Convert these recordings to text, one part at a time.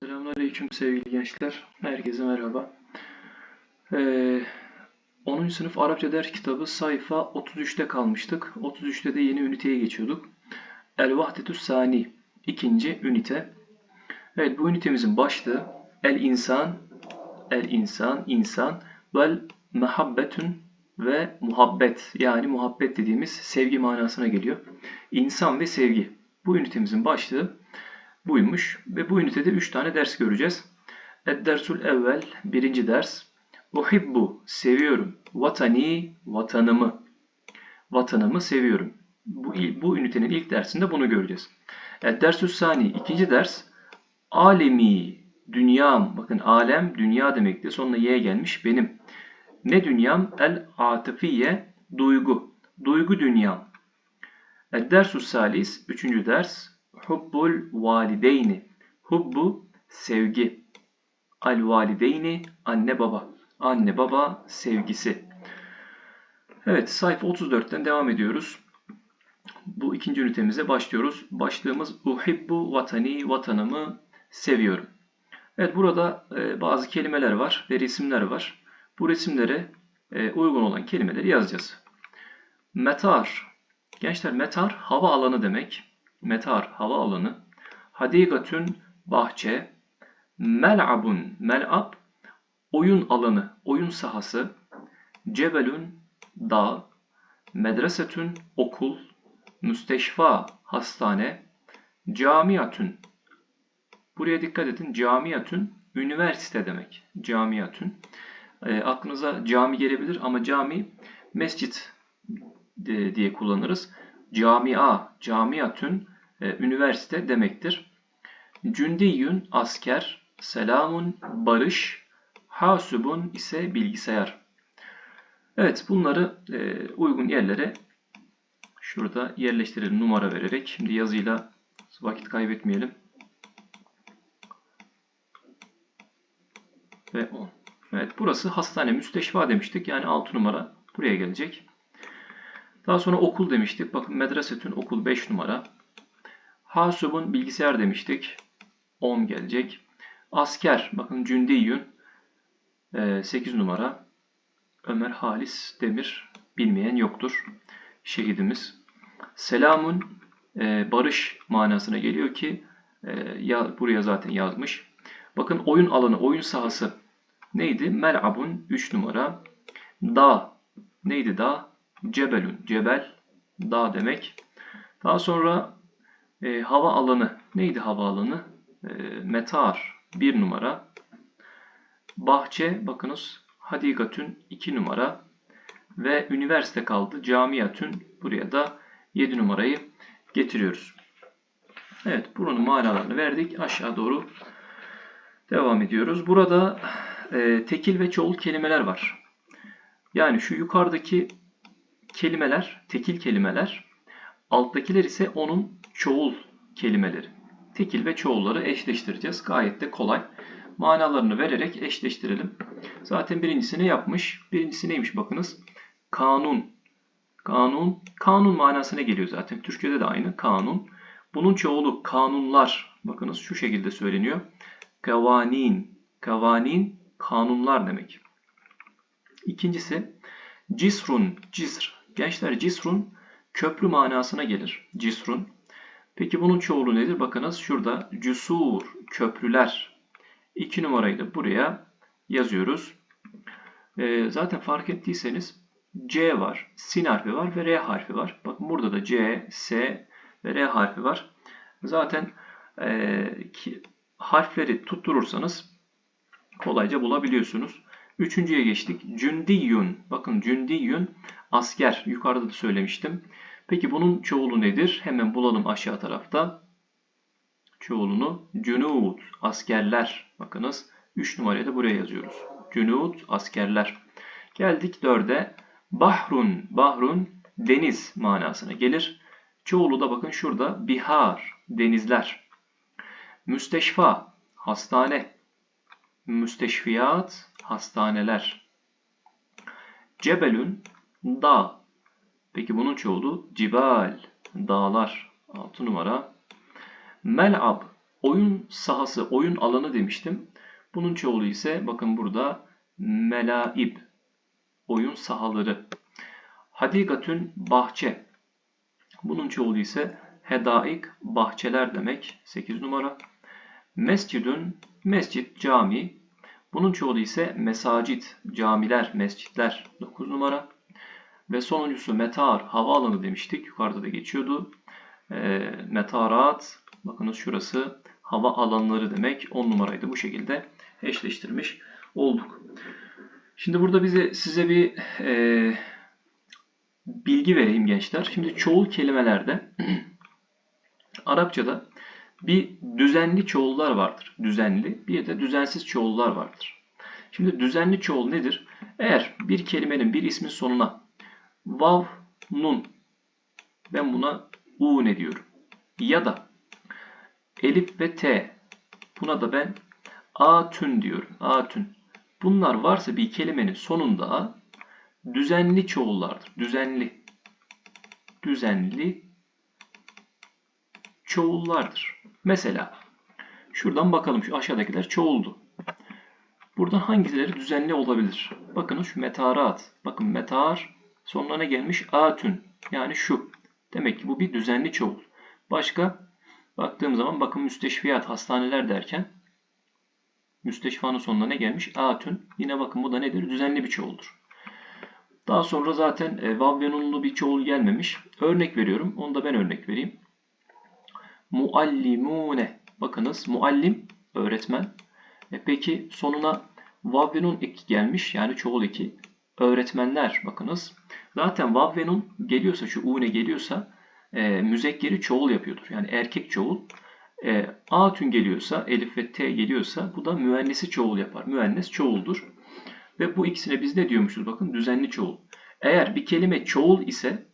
Selamünaleyküm sevgili gençler. Herkese merhaba. Ee, 10. sınıf Arapça ders kitabı sayfa 33'te kalmıştık. 33'te de yeni üniteye geçiyorduk. El Vahdetü Sani. ikinci ünite. Evet bu ünitemizin başlığı El İnsan, El İnsan, insan vel mehabbetün ve muhabbet yani muhabbet dediğimiz sevgi manasına geliyor. İnsan ve sevgi. Bu ünitemizin başlığı buymuş. Ve bu ünitede 3 tane ders göreceğiz. Ed-dersul evvel, birinci ders. Uhibbu, seviyorum. Vatani, vatanımı. Vatanımı seviyorum. Bu, bu ünitenin ilk dersinde bunu göreceğiz. Ed-dersül sani, ikinci ders. Alemi, dünyam. Bakın alem, dünya demekti. Sonuna y gelmiş, benim. Ne dünyam? El-atifiye, duygu. Duygu dünyam. Ed-dersül salis, üçüncü ders. Hubbul valideyni. Hubbu sevgi. Al valideyni anne baba. Anne baba sevgisi. Evet sayfa 34'ten devam ediyoruz. Bu ikinci ünitemize başlıyoruz. Başlığımız uhibbu vatani vatanımı seviyorum. Evet burada e, bazı kelimeler var ve resimler var. Bu resimlere e, uygun olan kelimeleri yazacağız. Metar. Gençler metar hava alanı demek metar hava alanı, hadigatün bahçe, mel'abun mel'ab oyun alanı, oyun sahası, cebelün dağ, medresetün okul, müsteşfa hastane, camiyatün buraya dikkat edin camiyatün üniversite demek. Camiyatün e, aklınıza cami gelebilir ama cami mescit diye kullanırız. Camia, camiyatün e, üniversite demektir. Cündiyün asker, selamun barış, hasubun ise bilgisayar. Evet bunları e, uygun yerlere şurada yerleştirelim numara vererek. Şimdi yazıyla vakit kaybetmeyelim. Ve 10. Evet burası hastane müsteşfa demiştik. Yani 6 numara buraya gelecek. Daha sonra okul demiştik. Bakın medresetün okul 5 numara. Hasub'un bilgisayar demiştik. 10 gelecek. Asker, bakın Cündiyyün 8 numara. Ömer Halis Demir bilmeyen yoktur. Şehidimiz. Selamun e, barış manasına geliyor ki e, buraya zaten yazmış. Bakın oyun alanı, oyun sahası neydi? Mel'abun 3 numara. Dağ neydi dağ? Cebelun, cebel, dağ demek. Daha sonra e, hava alanı. Neydi hava alanı? E, metar bir numara. Bahçe bakınız Hadigatün iki numara. Ve üniversite kaldı. Camiyatün buraya da 7 numarayı getiriyoruz. Evet buranın manalarını verdik. Aşağı doğru devam ediyoruz. Burada e, tekil ve çoğul kelimeler var. Yani şu yukarıdaki kelimeler, tekil kelimeler, alttakiler ise onun çoğul kelimeleri. Tekil ve çoğulları eşleştireceğiz. Gayet de kolay. Manalarını vererek eşleştirelim. Zaten birincisini yapmış. Birincisi neymiş bakınız. Kanun. Kanun. Kanun manasına geliyor zaten. Türkçede de aynı. Kanun. Bunun çoğulu kanunlar. Bakınız şu şekilde söyleniyor. Kavanin. Kavanin kanunlar demek. İkincisi cisrun. Cisr. Gençler cisrun köprü manasına gelir. Cisrun. Peki bunun çoğulu nedir? Bakınız şurada cüsur, köprüler. 2 numarayı da buraya yazıyoruz. E, zaten fark ettiyseniz C var, sin harfi var ve R harfi var. Bakın burada da C, S ve R harfi var. Zaten e, ki, harfleri tutturursanız kolayca bulabiliyorsunuz. Üçüncüye geçtik. Cündiyün. Bakın cündiyün asker. Yukarıda da söylemiştim. Peki bunun çoğulu nedir? Hemen bulalım aşağı tarafta. Çoğulunu cünud, askerler. Bakınız 3 numarayı da buraya yazıyoruz. Cünud, askerler. Geldik 4'e. Bahrun, bahrun deniz manasına gelir. Çoğulu da bakın şurada bihar, denizler. Müsteşfa, hastane. Müsteşfiyat, hastaneler. Cebelün, dağ. Peki bunun çoğulu cibal, dağlar. 6 numara. Mel'ab, oyun sahası, oyun alanı demiştim. Bunun çoğulu ise bakın burada melaib, oyun sahaları. Hadikatün bahçe. Bunun çoğulu ise hedaik, bahçeler demek. 8 numara. Mescidün, mescit, cami. Bunun çoğulu ise mesacit, camiler, mescitler. 9 numara. Ve sonuncusu metar, havaalanı demiştik. Yukarıda da geçiyordu. E, metarat, bakınız şurası hava alanları demek. 10 numaraydı bu şekilde eşleştirmiş olduk. Şimdi burada bize size bir e, bilgi vereyim gençler. Şimdi çoğul kelimelerde Arapçada bir düzenli çoğullar vardır. Düzenli bir de düzensiz çoğullar vardır. Şimdi düzenli çoğul nedir? Eğer bir kelimenin bir ismin sonuna vav, nun ben buna u ne diyorum. Ya da elif ve t buna da ben atün diyorum. Atün. Bunlar varsa bir kelimenin sonunda düzenli çoğullardır. Düzenli. Düzenli çoğullardır. Mesela şuradan bakalım şu aşağıdakiler çoğuldu. Buradan hangileri düzenli olabilir? Bakın şu metarat. Bakın metar sonuna gelmiş? Atün. Yani şu. Demek ki bu bir düzenli çoğul. Başka baktığım zaman bakın müsteşfiyat, hastaneler derken müsteşfanın sonuna ne gelmiş? Atün. Yine bakın bu da nedir? Düzenli bir çoğuldur. Daha sonra zaten e, vav ve nunlu bir çoğul gelmemiş. Örnek veriyorum. Onu da ben örnek vereyim. Muallimune. Bakınız muallim öğretmen. E peki sonuna vav ve nun eki gelmiş. Yani çoğul eki. Öğretmenler. Bakınız. Zaten vav ve nun geliyorsa şu une geliyorsa e, müzekkeri çoğul yapıyordur. Yani erkek çoğul. E, atün geliyorsa, elif ve t geliyorsa bu da müennesi çoğul yapar. Müennes çoğuldur. Ve bu ikisine biz ne diyormuşuz? Bakın düzenli çoğul. Eğer bir kelime çoğul ise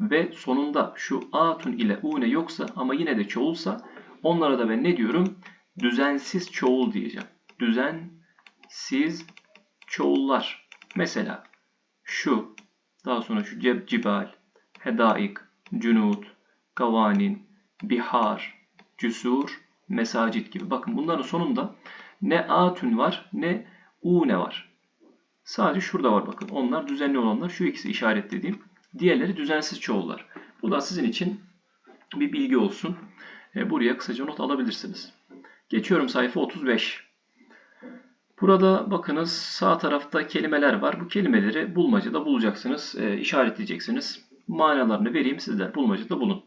ve sonunda şu atun ile une yoksa ama yine de çoğulsa onlara da ben ne diyorum? Düzensiz çoğul diyeceğim. Düzensiz çoğullar. Mesela şu, daha sonra şu cibal, hedaik, cünud, gavanin, bihar, cüsur, mesacit gibi. Bakın bunların sonunda ne atun var ne une var. Sadece şurada var bakın. Onlar düzenli olanlar şu ikisi işaretlediğim. Diğerleri düzensiz çoğullar. Bu da sizin için bir bilgi olsun. E, buraya kısaca not alabilirsiniz. Geçiyorum sayfa 35. Burada bakınız sağ tarafta kelimeler var. Bu kelimeleri bulmacada bulacaksınız, e, işaretleyeceksiniz. Manalarını vereyim sizler bulmacada bulun.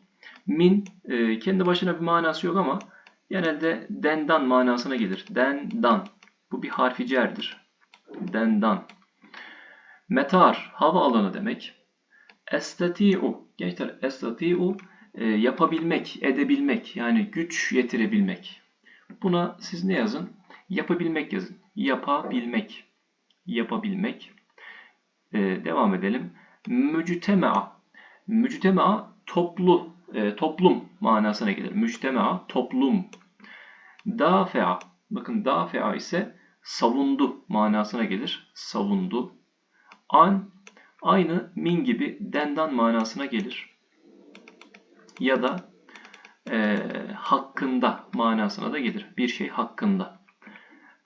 Min e, kendi başına bir manası yok ama genelde dendan manasına gelir. Dendan. Bu bir harfi cerdir. Dendan. Metar hava alanı demek. Estati'u gençler estati'u e, yapabilmek, edebilmek yani güç yetirebilmek. Buna siz ne yazın? Yapabilmek yazın. Yapabilmek. Yapabilmek. E, devam edelim. Müctema'a. Müctema'a toplu, e, toplum manasına gelir. Müctema'a toplum. Dafe'a. Bakın dafe'a ise savundu manasına gelir. Savundu. An aynı min gibi dendan manasına gelir. Ya da e, hakkında manasına da gelir. Bir şey hakkında.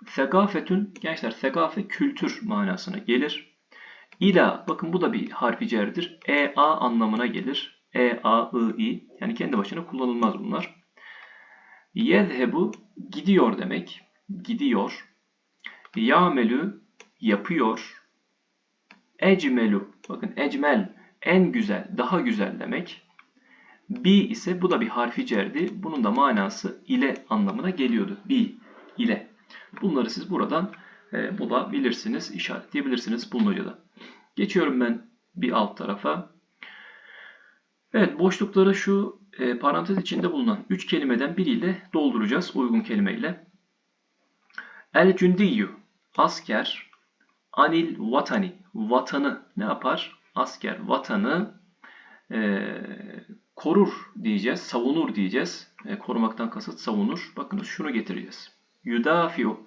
Segafetün, gençler segafe kültür manasına gelir. İla, bakın bu da bir harfi cerdir. E-A anlamına gelir. E-A-I-I, yani kendi başına kullanılmaz bunlar. Yezhebu, gidiyor demek. Gidiyor. Yamelü, yapıyor. Ecmelu, bakın ecmel, en güzel, daha güzel demek. Bi ise bu da bir harfi cerdi. Bunun da manası ile anlamına geliyordu. Bi ile. Bunları siz buradan e, bulabilirsiniz, işaretleyebilirsiniz bulmacada. Geçiyorum ben bir alt tarafa. Evet boşlukları şu e, parantez içinde bulunan 3 kelimeden biriyle dolduracağız uygun kelimeyle. El cündiyyu asker anil vatani vatanı ne yapar? Asker vatanı e, korur diyeceğiz, savunur diyeceğiz. E, korumaktan kasıt savunur. Bakınız şunu getireceğiz. Yudafiu.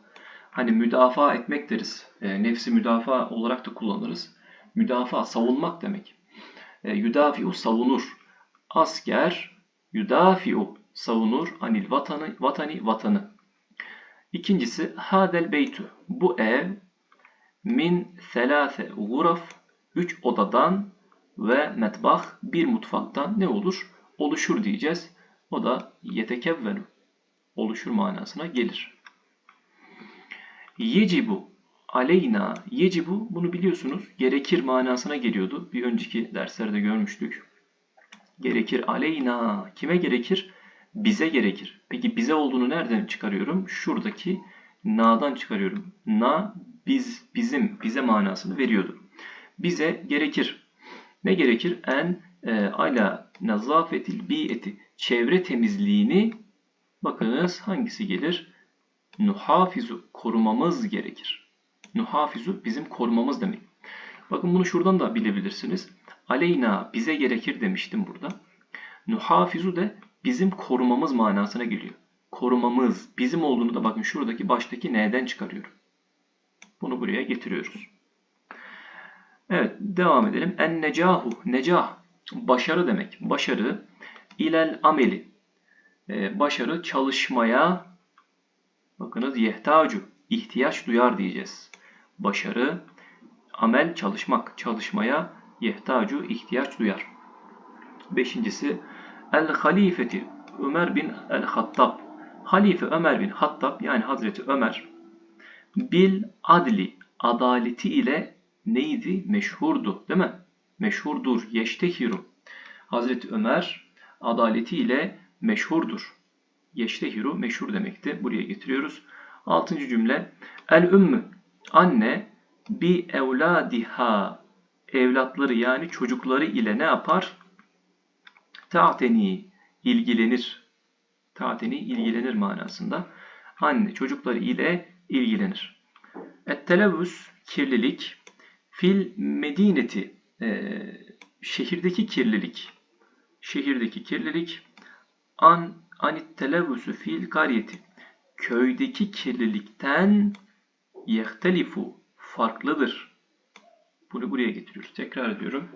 Hani müdafaa etmek deriz. E, nefsi müdafaa olarak da kullanırız. Müdafaa, savunmak demek. E, yudafiu savunur. Asker yudafiu savunur. Anil vatanı, vatani vatanı. İkincisi hadel beytu. Bu ev min selase guraf. Üç odadan ve metbah bir mutfaktan ne olur? Oluşur diyeceğiz. O da yetekevvenu. Oluşur manasına gelir. Yecibu aleyna yecibu bunu biliyorsunuz gerekir manasına geliyordu. Bir önceki derslerde görmüştük. Gerekir aleyna kime gerekir? Bize gerekir. Peki bize olduğunu nereden çıkarıyorum? Şuradaki na'dan çıkarıyorum. Na biz bizim bize manasını veriyordu. Bize gerekir. Ne gerekir? En e, ala nazafetil bi'eti çevre temizliğini bakınız hangisi gelir? Nuhafizu korumamız gerekir. Nuhafizu bizim korumamız demek. Bakın bunu şuradan da bilebilirsiniz. Aleyna bize gerekir demiştim burada. Nuhafizu de bizim korumamız manasına geliyor. Korumamız bizim olduğunu da bakın şuradaki baştaki neden çıkarıyorum. Bunu buraya getiriyoruz. Evet devam edelim. En necahu necah başarı demek. Başarı ilel ameli ee, başarı çalışmaya bakınız yehtacu ihtiyaç duyar diyeceğiz. Başarı amel çalışmak çalışmaya yehtacu ihtiyaç duyar. Beşincisi el halifeti Ömer bin el Hattab Halife Ömer bin Hattab yani Hazreti Ömer bil adli adaleti ile neydi? Meşhurdu değil mi? Meşhurdur. Yeştehiru. Hazreti Ömer adaleti ile meşhurdur. Yeştehiru meşhur demekti. Buraya getiriyoruz. Altıncı cümle. El ümmü. Anne bi evladiha. Evlatları yani çocukları ile ne yapar? Ta'teni ilgilenir. Ta'teni ilgilenir manasında. Anne çocukları ile ilgilenir. Et-televvüs kirlilik fil medineti e, şehirdeki kirlilik şehirdeki kirlilik an anit televvüsü fil kariyeti köydeki kirlilikten yehtelifu farklıdır. Bunu buraya getiriyoruz. Tekrar ediyorum.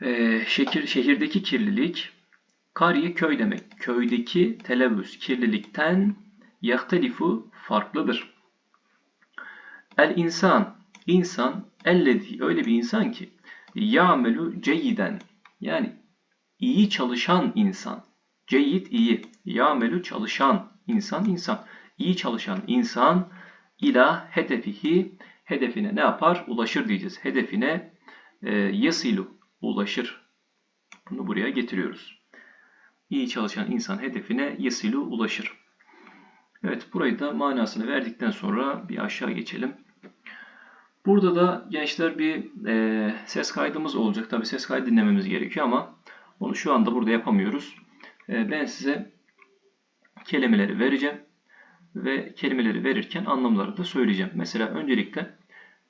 Ee, şehir, şehirdeki kirlilik kariye köy demek. Köydeki televvüs kirlilikten yehtelifu farklıdır. El insan insan ellezi öyle bir insan ki ya'melu ceyiden yani iyi çalışan insan. Ceyid iyi. Ya'melu çalışan insan insan. İyi çalışan insan ila hedefihi hedefine ne yapar? Ulaşır diyeceğiz. Hedefine e, yasilu ulaşır. Bunu buraya getiriyoruz. İyi çalışan insan hedefine yasilu ulaşır. Evet burayı da manasını verdikten sonra bir aşağı geçelim. Burada da gençler bir e, ses kaydımız olacak. Tabi ses kaydı dinlememiz gerekiyor ama onu şu anda burada yapamıyoruz. E, ben size kelimeleri vereceğim ve kelimeleri verirken anlamları da söyleyeceğim. Mesela öncelikle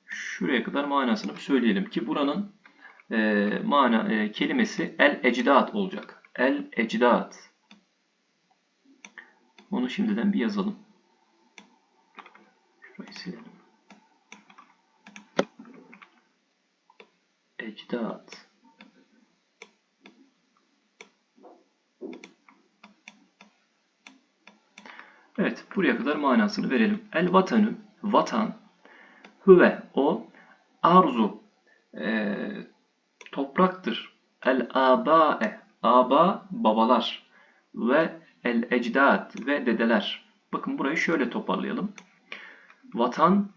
şuraya kadar manasını söyleyelim ki buranın e, mana e, kelimesi el ecdat olacak. El ecdat. Onu şimdiden bir yazalım. Şurayı silelim. ecdat Evet, buraya kadar manasını verelim. El vatanı, vatan, hüve, o, arzu, e, topraktır. El abae, aba, babalar ve el ecdat ve dedeler. Bakın burayı şöyle toparlayalım. Vatan,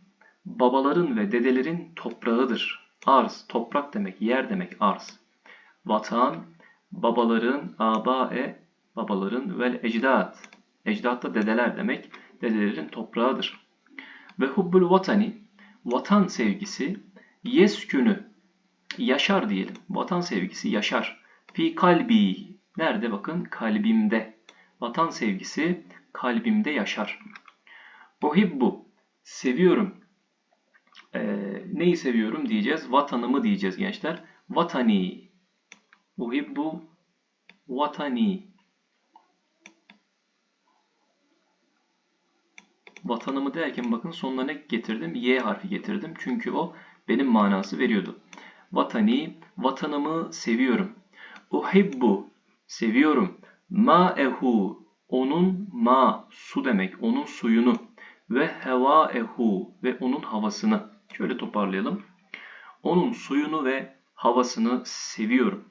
babaların ve dedelerin toprağıdır. Arz, toprak demek, yer demek arz. Vatan, babaların, abae, babaların vel ecdat. Ecdat da dedeler demek, dedelerin toprağıdır. Ve hubbul vatani, vatan sevgisi, yeskünü, yaşar diyelim. Vatan sevgisi yaşar. Fi kalbi, nerede bakın? Kalbimde. Vatan sevgisi kalbimde yaşar. Uhibbu, seviyorum, e, neyi seviyorum diyeceğiz. Vatanımı diyeceğiz gençler. Vatani. Uhibbu vatani. Vatanımı derken bakın sonuna ne getirdim? Y harfi getirdim. Çünkü o benim manası veriyordu. Vatani, vatanımı seviyorum. Uhibbu, seviyorum. Ma'ehu onun ma su demek. Onun suyunu ve hevaehu ve onun havasını. Şöyle toparlayalım. Onun suyunu ve havasını seviyorum.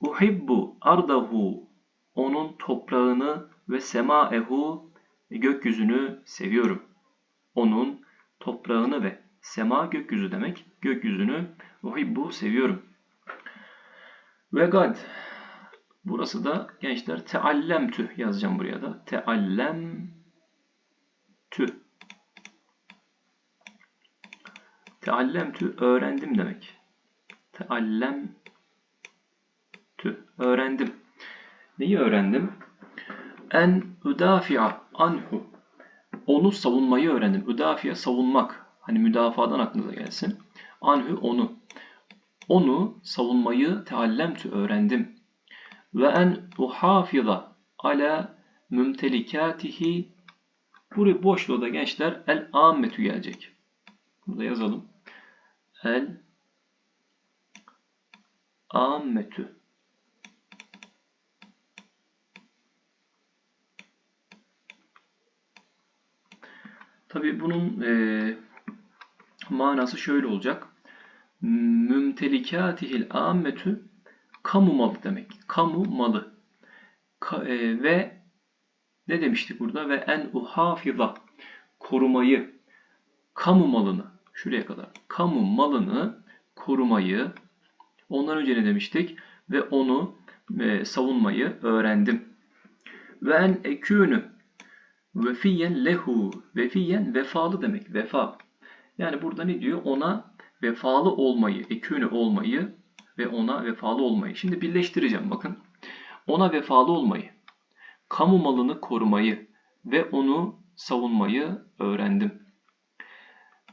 Uhibbu ardahu onun toprağını ve semaehu gökyüzünü seviyorum. Onun toprağını ve sema gökyüzü demek. Gökyüzünü uhibbu seviyorum. Ve gad burası da gençler teallemtü yazacağım buraya da. Teallemtü Teallemtü öğrendim demek. Teallemtü öğrendim. Neyi öğrendim? En üdafi'a anhu. Onu savunmayı öğrendim. Üdafi'a savunmak. Hani müdafadan aklınıza gelsin. Anhu onu. Onu savunmayı teallemtü öğrendim. Ve en uhafiza ala mümtelikatihi Buraya boşluğa da gençler el ammetü gelecek. Burada yazalım. El ammetü. Tabi bunun e, manası şöyle olacak. Mümtelikatihil ammetü kamu malı demek. Kamu malı. Ka, e, ve ne demiştik burada? Ve en uhafiza korumayı, kamu malını, şuraya kadar, kamu malını korumayı, ondan önce ne demiştik? Ve onu e, savunmayı öğrendim. Ve en ekünü vefiyen lehu, vefiyen vefalı demek, vefa. Yani burada ne diyor? Ona vefalı olmayı, ekünü olmayı ve ona vefalı olmayı. Şimdi birleştireceğim bakın. Ona vefalı olmayı, kamu malını korumayı ve onu savunmayı öğrendim.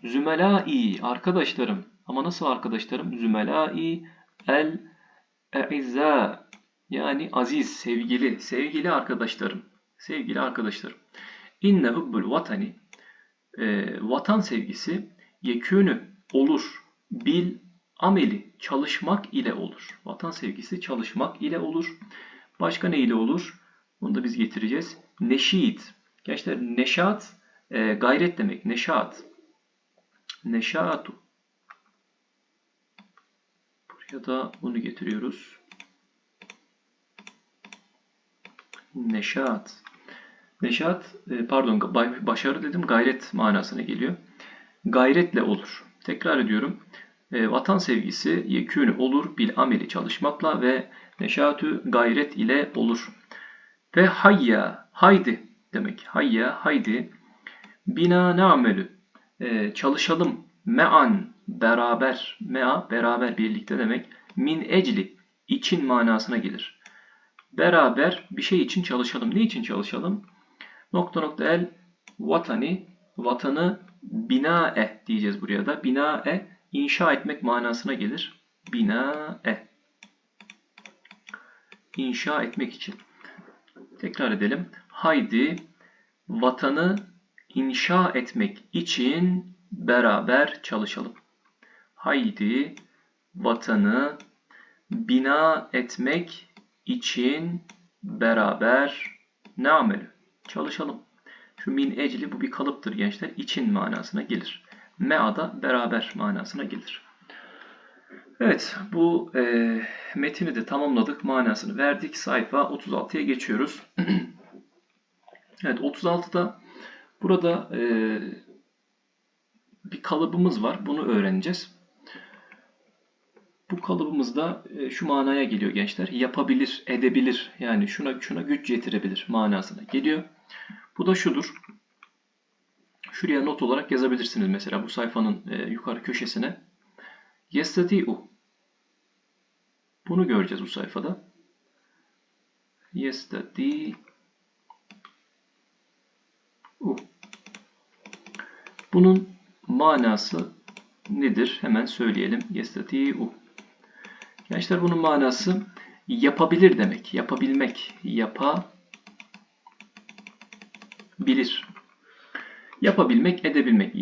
Zümelai arkadaşlarım ama nasıl arkadaşlarım? Zümelai el e'izza yani aziz, sevgili, sevgili arkadaşlarım. Sevgili arkadaşlarım. İnne hubbul vatani e, vatan sevgisi yekünü olur. Bil ameli çalışmak ile olur. Vatan sevgisi çalışmak ile olur. Başka ne ile olur? Bunu da biz getireceğiz. Neşit. Gençler neşat e, gayret demek. Neşat. Neşatu. Buraya da bunu getiriyoruz. Neşat. Neşat, e, pardon başarı dedim gayret manasına geliyor. Gayretle olur. Tekrar ediyorum. E, vatan sevgisi yekûnü olur bil ameli çalışmakla ve neşatü gayret ile olur. Ve hayya, haydi demek. Hayya, haydi. Bina na'melü. Ee, çalışalım. Me'an, beraber. Mea, beraber, birlikte demek. Min ecli, için manasına gelir. Beraber bir şey için çalışalım. Ne için çalışalım? Nokta nokta el, vatani, vatanı binae diyeceğiz buraya da. Binae, inşa etmek manasına gelir. Binae. İnşa etmek için. Tekrar edelim. Haydi vatanı inşa etmek için beraber çalışalım. Haydi vatanı bina etmek için beraber ne amelü? Çalışalım. Şu min ecli bu bir kalıptır gençler. İçin manasına gelir. Mea da beraber manasına gelir. Evet bu e, metini de tamamladık. Manasını verdik. Sayfa 36'ya geçiyoruz. evet 36'da burada e, bir kalıbımız var. Bunu öğreneceğiz. Bu kalıbımızda e, şu manaya geliyor gençler. Yapabilir, edebilir. Yani şuna şuna güç yetirebilir manasına geliyor. Bu da şudur. Şuraya not olarak yazabilirsiniz mesela bu sayfanın e, yukarı köşesine. Yestati'u bunu göreceğiz bu sayfada. Yestati u. Bunun manası nedir? Hemen söyleyelim. Yestati u. Gençler bunun manası yapabilir demek. Yapabilmek. Yapabilir. Yapabilmek, edebilmek.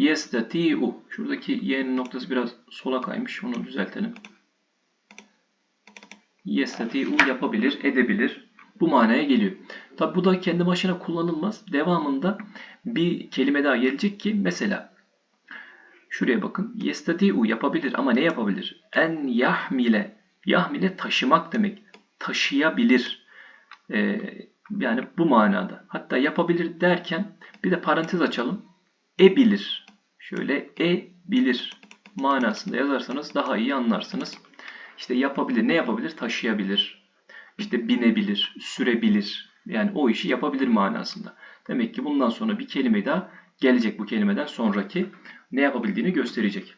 u. Şuradaki y'nin noktası biraz sola kaymış. Onu düzeltelim. Yestati'u yapabilir, edebilir. Bu manaya geliyor. Tabi bu da kendi başına kullanılmaz. Devamında bir kelime daha gelecek ki mesela şuraya bakın. Yestati'u yapabilir ama ne yapabilir? En yahmile. Yahmile taşımak demek. Taşıyabilir. Ee, yani bu manada. Hatta yapabilir derken bir de parantez açalım. E bilir. Şöyle e bilir manasında yazarsanız daha iyi anlarsınız. İşte yapabilir. Ne yapabilir? Taşıyabilir. İşte binebilir, sürebilir. Yani o işi yapabilir manasında. Demek ki bundan sonra bir kelime daha gelecek bu kelimeden sonraki ne yapabildiğini gösterecek.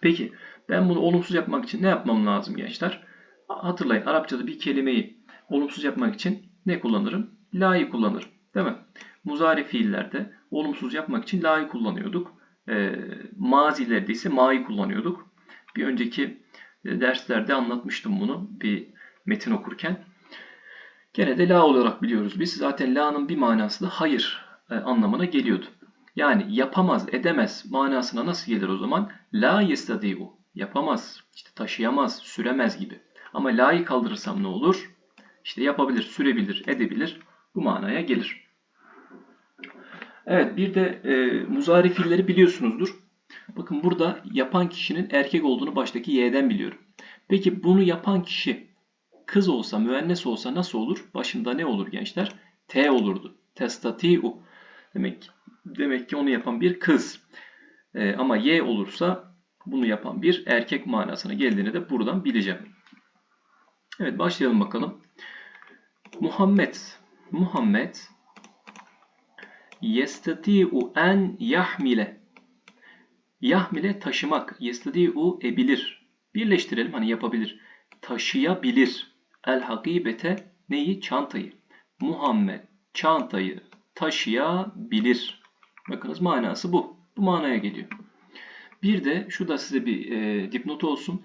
Peki ben bunu olumsuz yapmak için ne yapmam lazım gençler? Hatırlayın Arapçada bir kelimeyi olumsuz yapmak için ne kullanırım? La'yı kullanırım. Değil mi? Muzari fiillerde olumsuz yapmak için la'yı kullanıyorduk. E, mazilerde ise ma'yı kullanıyorduk. Bir önceki e, derslerde anlatmıştım bunu bir metin okurken. Gene de la olarak biliyoruz biz. Zaten la'nın bir manası da hayır e, anlamına geliyordu. Yani yapamaz, edemez manasına nasıl gelir o zaman? La yestadiu. Yapamaz, işte taşıyamaz, süremez gibi. Ama la'yı kaldırırsam ne olur? İşte yapabilir, sürebilir, edebilir. Bu manaya gelir. Evet bir de e, muzari fiilleri biliyorsunuzdur. Bakın burada yapan kişinin erkek olduğunu baştaki y'den biliyorum. Peki bunu yapan kişi kız olsa, müennes olsa nasıl olur? Başında ne olur gençler? T olurdu. Testatiu. Demek, demek ki onu yapan bir kız. E, ama y olursa bunu yapan bir erkek manasına geldiğini de buradan bileceğim. Evet başlayalım bakalım. Muhammed. Muhammed yestati'u en yahmile. Yahmile taşımak. Yestati'u ebilir. Birleştirelim hani yapabilir. Taşıyabilir. El hakibete neyi? Çantayı. Muhammed çantayı taşıyabilir. Bakınız manası bu. Bu manaya geliyor. Bir de şu da size bir e, dipnot olsun.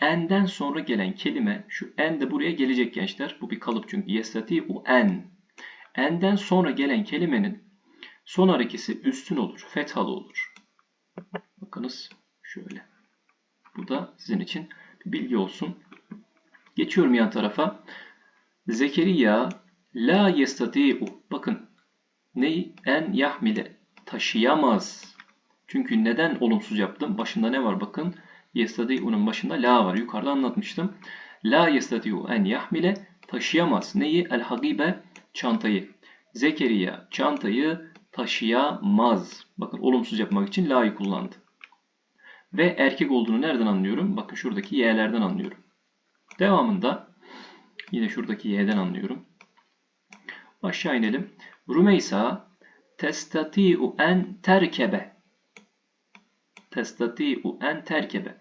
En'den sonra gelen kelime, şu en de buraya gelecek gençler. Bu bir kalıp çünkü. Yestati'u en. En'den sonra gelen kelimenin Son harekesi üstün olur, fethalı olur. Bakınız şöyle. Bu da sizin için bir bilgi olsun. Geçiyorum yan tarafa. Zekeriya la yestati'u. Bakın neyi? En yahmile. Taşıyamaz. Çünkü neden olumsuz yaptım? Başında ne var bakın. Yestati'u'nun başında la var. Yukarıda anlatmıştım. La yestati'u en yahmile. Taşıyamaz. Neyi? El hagibe. Çantayı. Zekeriya çantayı taşıyamaz. Bakın olumsuz yapmak için la'yı kullandı. Ve erkek olduğunu nereden anlıyorum? Bakın şuradaki y'lerden anlıyorum. Devamında yine şuradaki y'den anlıyorum. Aşağı inelim. Rumeysa testati'u en terkebe. Testati'u en terkebe.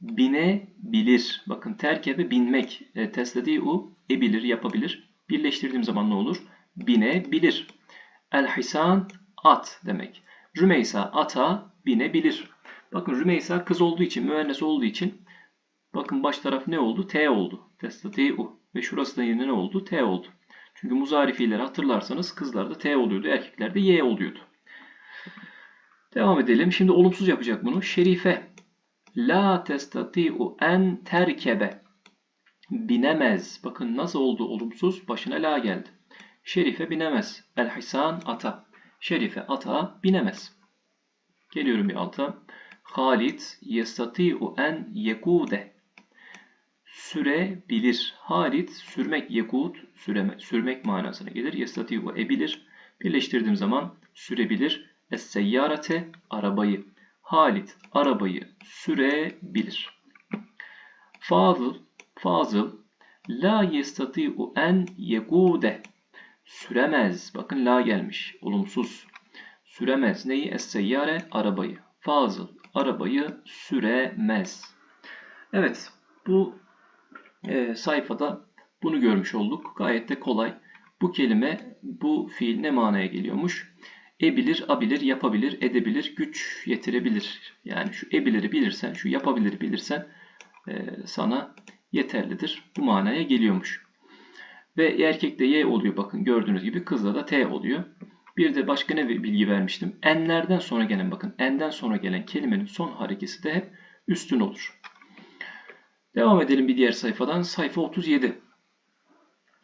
Binebilir. Bakın terkebe binmek. E, testati'u ebilir, yapabilir. Birleştirdiğim zaman ne olur? Binebilir. El-hisan at demek. Rümeysa ata binebilir. Bakın Rümeysa kız olduğu için, müennes olduğu için bakın baş taraf ne oldu? T oldu. Testati'u. Ve şurası da yine ne oldu? T oldu. Çünkü muzari hatırlarsanız kızlarda T oluyordu, erkeklerde Y oluyordu. Devam edelim. Şimdi olumsuz yapacak bunu. Şerife. La testati'u en terkebe. Binemez. Bakın nasıl oldu olumsuz? Başına la geldi. Şerife binemez. El-Hisan ata. Şerife ata binemez. Geliyorum bir alta. Halit yestati'u en yekude. Sürebilir. Halit sürmek yekut süreme, sürmek manasına gelir. Yestati'u ebilir. Birleştirdiğim zaman sürebilir. Es-seyyarate arabayı. Halit arabayı sürebilir. Fazıl fazıl la yestati'u en yekude Süremez. Bakın la gelmiş. Olumsuz. Süremez. Neyi? Es-seyyare arabayı. Fazıl arabayı süremez. Evet. Bu e, sayfada bunu görmüş olduk. Gayet de kolay. Bu kelime, bu fiil ne manaya geliyormuş? Ebilir, abilir, yapabilir, edebilir, güç yetirebilir. Yani şu ebiliri bilirsen, şu yapabiliri bilirsen e, sana yeterlidir. Bu manaya geliyormuş. Ve erkekte Y oluyor bakın gördüğünüz gibi kızda da T oluyor. Bir de başka ne bilgi vermiştim. N'lerden sonra gelen bakın n'den sonra gelen kelimenin son harekesi de hep üstün olur. Devam edelim bir diğer sayfadan. Sayfa 37.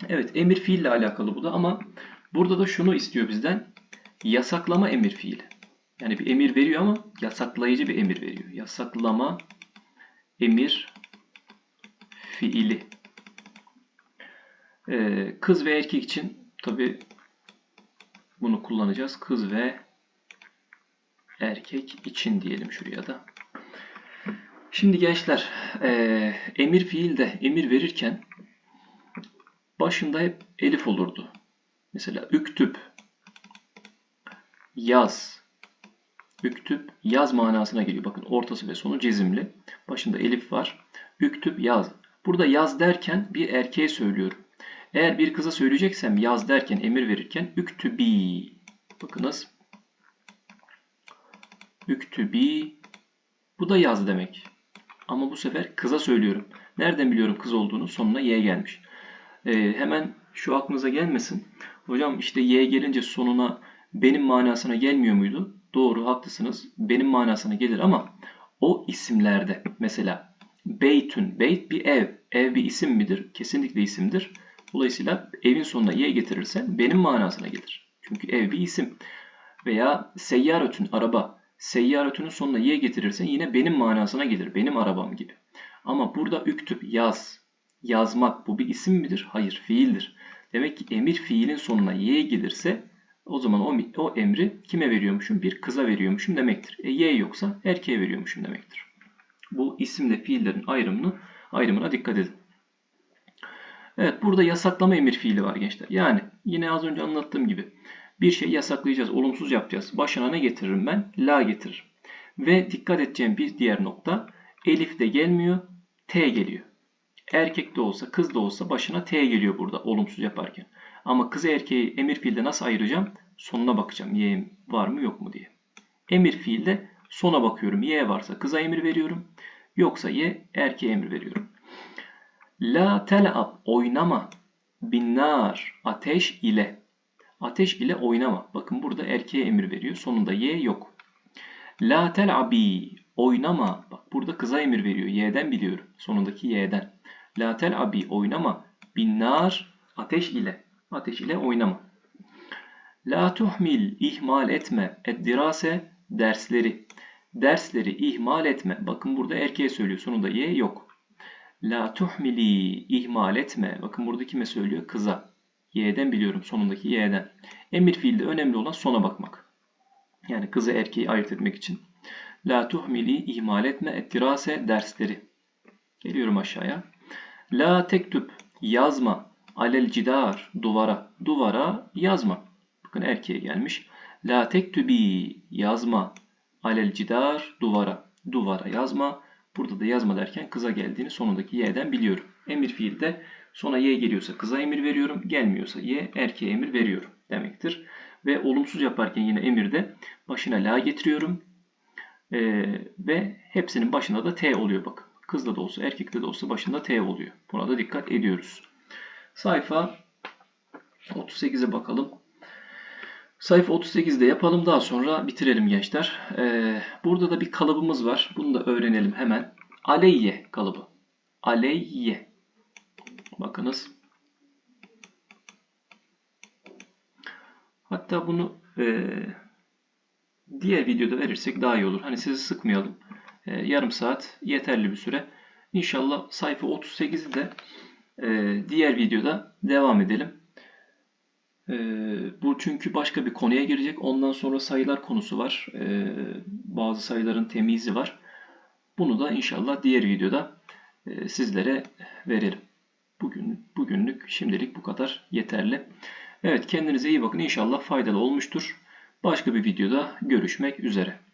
Evet emir fiille alakalı bu da ama burada da şunu istiyor bizden. Yasaklama emir fiili. Yani bir emir veriyor ama yasaklayıcı bir emir veriyor. Yasaklama emir fiili. Ee, kız ve erkek için tabi bunu kullanacağız. Kız ve erkek için diyelim şuraya da. Şimdi gençler e, emir fiilde emir verirken başında hep elif olurdu. Mesela üktüp yaz üktüp yaz manasına geliyor. Bakın ortası ve sonu cezimli. Başında elif var. Üktüp yaz. Burada yaz derken bir erkeğe söylüyorum. Eğer bir kıza söyleyeceksem yaz derken emir verirken üktübi. Bakınız. Üktübi. Bu da yaz demek. Ama bu sefer kıza söylüyorum. Nereden biliyorum kız olduğunu? Sonuna y gelmiş. Ee, hemen şu aklınıza gelmesin. Hocam işte y gelince sonuna benim manasına gelmiyor muydu? Doğru haklısınız. Benim manasına gelir ama o isimlerde mesela beytün, beyt bir ev. Ev bir isim midir? Kesinlikle isimdir. Dolayısıyla evin sonuna y getirirsen benim manasına gelir. Çünkü ev bir isim. Veya seyyaretün, araba. Seyyaretünün sonuna y getirirsen yine benim manasına gelir. Benim arabam gibi. Ama burada üktüp, yaz. Yazmak bu bir isim midir? Hayır, fiildir. Demek ki emir fiilin sonuna y gelirse o zaman o, o emri kime veriyormuşum? Bir kıza veriyormuşum demektir. E, y yoksa erkeğe veriyormuşum demektir. Bu isimle fiillerin ayrımını ayrımına dikkat edin. Evet burada yasaklama emir fiili var gençler. Yani yine az önce anlattığım gibi bir şey yasaklayacağız, olumsuz yapacağız. Başına ne getiririm ben? La getiririm. Ve dikkat edeceğim bir diğer nokta elif de gelmiyor, t geliyor. Erkek de olsa, kız da olsa başına t geliyor burada olumsuz yaparken. Ama kız erkeği emir fiilde nasıl ayıracağım? Sonuna bakacağım. Y var mı yok mu diye. Emir fiilde sona bakıyorum. Y varsa kıza emir veriyorum. Yoksa Y erkeğe emir veriyorum. La tel'ab oynama binnar ateş ile. Ateş ile oynama. Bakın burada erkeğe emir veriyor. Sonunda Y yok. La tel'abi oynama. Bak burada kıza emir veriyor. Y'den biliyorum. Sonundaki Y'den. La tel'abi oynama binnar ateş ile. Ateş ile oynama. La tuhmil ihmal etme eddirase dersleri. Dersleri ihmal etme. Bakın burada erkeğe söylüyor. Sonunda y yok. La tuhmili ihmal etme. Bakın burada kime söylüyor? Kıza. Y'den biliyorum. Sonundaki y'den. Emir fiilde önemli olan sona bakmak. Yani kızı erkeği ayırt etmek için. La tuhmili ihmal etme ettirase dersleri. Geliyorum aşağıya. La tektüp yazma alel cidar duvara. Duvara yazma. Bakın erkeğe gelmiş. La tektübi yazma alel cidar duvara. Duvara yazma. Burada da yazma derken kıza geldiğini sonundaki y'den biliyorum. Emir fiilde sona y geliyorsa kıza emir veriyorum. Gelmiyorsa y erkeğe emir veriyorum demektir. Ve olumsuz yaparken yine emirde başına la getiriyorum. Ee, ve hepsinin başında da t oluyor bakın. Kızda da olsa erkekte de olsa başında t oluyor. Buna da dikkat ediyoruz. Sayfa 38'e bakalım. Sayfa 38'de yapalım. Daha sonra bitirelim gençler. Ee, burada da bir kalıbımız var. Bunu da öğrenelim hemen. Aleyye kalıbı. Aleyye. Bakınız. Hatta bunu e, diğer videoda verirsek daha iyi olur. Hani sizi sıkmayalım. E, yarım saat yeterli bir süre. İnşallah sayfa 38'i de e, diğer videoda devam edelim. Ee, bu çünkü başka bir konuya girecek. Ondan sonra sayılar konusu var. Ee, bazı sayıların temizi var. Bunu da inşallah diğer videoda e, sizlere verelim. Bugün, bugünlük şimdilik bu kadar yeterli. Evet kendinize iyi bakın. İnşallah faydalı olmuştur. Başka bir videoda görüşmek üzere.